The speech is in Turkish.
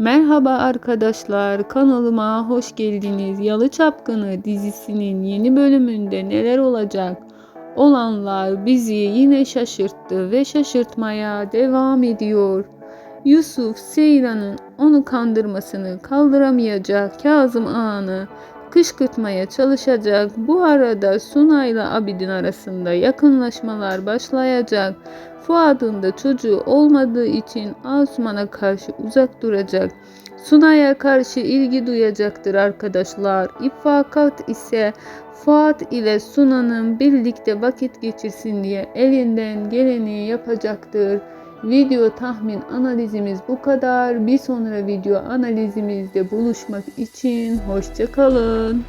Merhaba arkadaşlar, kanalıma hoş geldiniz. Yalı Çapkını dizisinin yeni bölümünde neler olacak? Olanlar bizi yine şaşırttı ve şaşırtmaya devam ediyor. Yusuf Seyran'ın onu kandırmasını kaldıramayacak Kazım Ağa'nı kışkırtmaya çalışacak. Bu arada Suna ile Abidin arasında yakınlaşmalar başlayacak. Fuad'ın da çocuğu olmadığı için Asuman'a karşı uzak duracak. Sunay'a karşı ilgi duyacaktır arkadaşlar. İfakat ise Fuat ile Suna'nın birlikte vakit geçirsin diye elinden geleni yapacaktır. Video tahmin analizimiz bu kadar. Bir sonra video analizimizde buluşmak için hoşçakalın.